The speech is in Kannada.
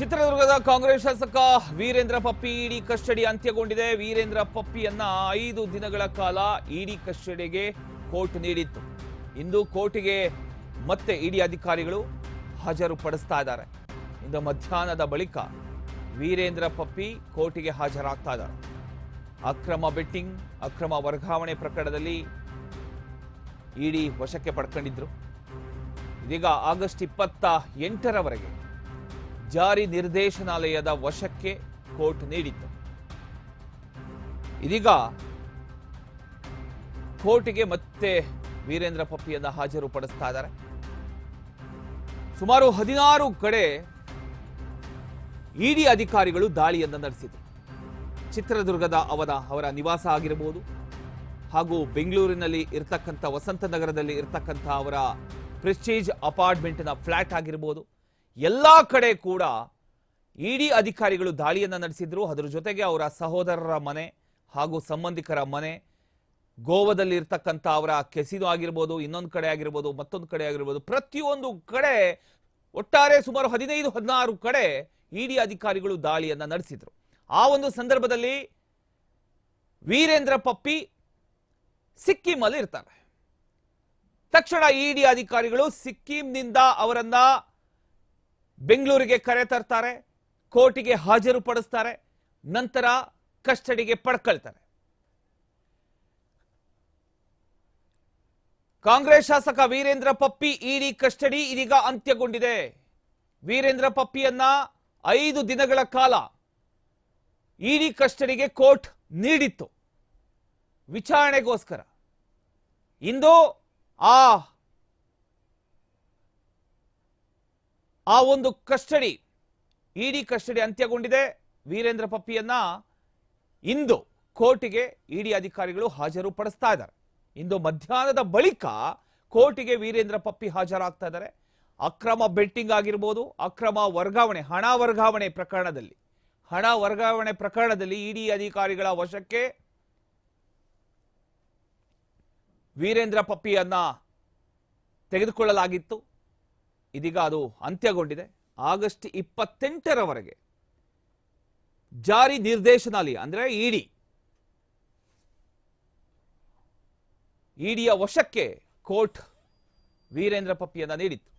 ಚಿತ್ರದುರ್ಗದ ಕಾಂಗ್ರೆಸ್ ಶಾಸಕ ವೀರೇಂದ್ರ ಪಪ್ಪಿ ಇಡಿ ಕಸ್ಟಡಿ ಅಂತ್ಯಗೊಂಡಿದೆ. ವೀರೇಂದ್ರ ಪಪ್ಪಿಯನ್ನ ಐದು ದಿನಗಳ ಕಾಲ ಇಡಿ ಕಸ್ಟಡಿಗೆ ಕೋರ್ಟ್ ನೀಡಿತ್ತು. ಇಂದು ಕೋರ್ಟಿಗೆ ಮತ್ತೆ ಇಡಿ ಅಧಿಕಾರಿಗಳು ಹಾಜರುಪಡಿಸ್ತಾ ಇದ್ದಾರೆ. ಇಂದು ಮಧ್ಯಾಹ್ನದ ಬಳಿಕ ವೀರೇಂದ್ರ ಪಪ್ಪಿ ಕೋರ್ಟಿಗೆ ಹಾಜರಾಗ್ತಾ ಇದ್ದಾರೆ. ಅಕ್ರಮ ಬೆಟ್ಟಿಂಗ್, ಅಕ್ರಮ ವರ್ಗಾವಣೆ ಪ್ರಕರಣದಲ್ಲಿ ಇಡಿ ವಶಕ್ಕೆ ಪಡ್ಕೊಂಡಿದ್ರು. ಇದೀಗ ಆಗಸ್ಟ್ ಇಪ್ಪತ್ತ ಎಂಟರವರೆಗೆ ಜಾರಿ ನಿರ್ದೇಶನಾಲಯದ ವಶಕ್ಕೆ ಕೋರ್ಟ್ ನೀಡಿತ್ತು. ಇದೀಗ ಕೋರ್ಟಿಗೆ ಮತ್ತೆ ವೀರೇಂದ್ರ ಪಪ್ಪಿಯನ್ನ ಹಾಜರುಪಡಿಸ್ತಾ ಇದ್ದಾರೆ. ಸುಮಾರು ಹದಿನಾರು ಕಡೆ ಇಡಿ ಅಧಿಕಾರಿಗಳು ದಾಳಿಯನ್ನು ನಡೆಸಿದರು. ಚಿತ್ರದುರ್ಗದ ಅವರ ಅವರ ನಿವಾಸ ಆಗಿರಬಹುದು ಹಾಗೂ ಬೆಂಗಳೂರಿನಲ್ಲಿ ಇರ್ತಕ್ಕಂಥ ವಸಂತ ನಗರದಲ್ಲಿ ಇರ್ತಕ್ಕಂಥ ಅವರ ಪ್ರೆಸ್ಟೀಜ್ ಅಪಾರ್ಟ್ಮೆಂಟ್ನ ಫ್ಲಾಟ್ ಆಗಿರ್ಬೋದು ಎಲ್ಲ ಕಡೆ ಕೂಡ ಇಡಿ ಅಧಿಕಾರಿಗಳು ದಾಳಿಯನ್ನು ನಡೆಸಿದ್ರು. ಅದರ ಜೊತೆಗೆ ಅವರ ಸಹೋದರರ ಮನೆ ಹಾಗೂ ಸಂಬಂಧಿಕರ ಮನೆ ಗೋವಾದಲ್ಲಿ ಇರ್ತಕ್ಕಂಥ ಅವರ ಕೆಸಿನೋ ಆಗಿರ್ಬೋದು, ಇನ್ನೊಂದು ಕಡೆ ಆಗಿರ್ಬೋದು, ಮತ್ತೊಂದು ಕಡೆ ಆಗಿರ್ಬೋದು, ಪ್ರತಿಯೊಂದು ಕಡೆ ಒಟ್ಟಾರೆ ಸುಮಾರು ಹದಿನೈದು, ಹದಿನಾರು ಕಡೆ ಇಡಿ ಅಧಿಕಾರಿಗಳು ದಾಳಿಯನ್ನು ನಡೆಸಿದ್ರು. ಆ ಒಂದು ಸಂದರ್ಭದಲ್ಲಿ ವೀರೇಂದ್ರ ಪಪ್ಪಿ ಸಿಕ್ಕಿಮಲ್ಲಿ ಇರ್ತಾರೆ. ತಕ್ಷಣ ಇಡಿ ಅಧಿಕಾರಿಗಳು ಸಿಕ್ಕಿಂನಿಂದ ಅವರನ್ನ ಬೆಂಗಳೂರಿಗೆ ಕರೆ ತರ್ತಾರೆ, ಕೋರ್ಟಿಗೆ ಹಾಜರುಪಡಿಸ್ತಾರೆ ನಂತರ ಕಸ್ಟಡಿಗೆ ಪಡ್ಕೊಳ್ತಾರೆ. ಕಾಂಗ್ರೆಸ್ ಶಾಸಕ ವೀರೇಂದ್ರ ಪಪ್ಪಿ ಇಡಿ ಕಸ್ಟಡಿ ಇದೀಗ ಅಂತ್ಯಗೊಂಡಿದೆ. ವೀರೇಂದ್ರ ಪಪ್ಪಿಯನ್ನ ಐದು ದಿನಗಳ ಕಾಲ ಇಡಿ ಕಸ್ಟಡಿಗೆ ಕೋರ್ಟ್ ನೀಡಿತ್ತು. ವಿಚಾರಣೆಗೋಸ್ಕರ. ಇಂದು ಆ ಆ ಒಂದು ಕಸ್ಟಡಿ, ಇಡಿ ಕಸ್ಟಡಿ ಅಂತ್ಯಗೊಂಡಿದೆ. ವೀರೇಂದ್ರ ಪಪ್ಪಿಯನ್ನ ಇಂದು ಕೋರ್ಟಿಗೆ ಇಡಿ ಅಧಿಕಾರಿಗಳು ಹಾಜರು ಪಡಿಸ್ತಾ ಇದ್ದಾರೆ. ಇಂದು ಮಧ್ಯಾಹ್ನದ ಬಳಿಕ ಕೋರ್ಟಿಗೆ ವೀರೇಂದ್ರ ಪಪ್ಪಿ ಹಾಜರಾಗ್ತಾ ಇದ್ದಾರೆ. ಅಕ್ರಮ ಬೆಟ್ಟಿಂಗ್ ಆಗಿರ್ಬೋದು, ಅಕ್ರಮ ವರ್ಗಾವಣೆ, ಹಣ ವರ್ಗಾವಣೆ ಪ್ರಕರಣದಲ್ಲಿ. ಹಣ ವರ್ಗಾವಣೆ ಪ್ರಕರಣದಲ್ಲಿ ಇಡಿ ಅಧಿಕಾರಿಗಳ ವಶಕ್ಕೆ ವೀರೇಂದ್ರ ಪಪ್ಪಿಯನ್ನ ತೆಗೆದುಕೊಳ್ಳಲಾಗಿತ್ತು. ಇದೀಗ ಅದು ಅಂತ್ಯಗೊಂಡಿದೆ. ಆಗಸ್ಟ್ ಇಪ್ಪತ್ತೆಂಟರವರೆಗೆ ಜಾರಿ ನಿರ್ದೇಶನಾಲಯ, ಅಂದ್ರೆ ಇಡಿ, ಇಡಿಯ ವಶಕ್ಕೆ ಕೋರ್ಟ್ ವೀರೇಂದ್ರ ಪಪ್ಪಿಯನ್ನು ನೀಡಿತ್ತು.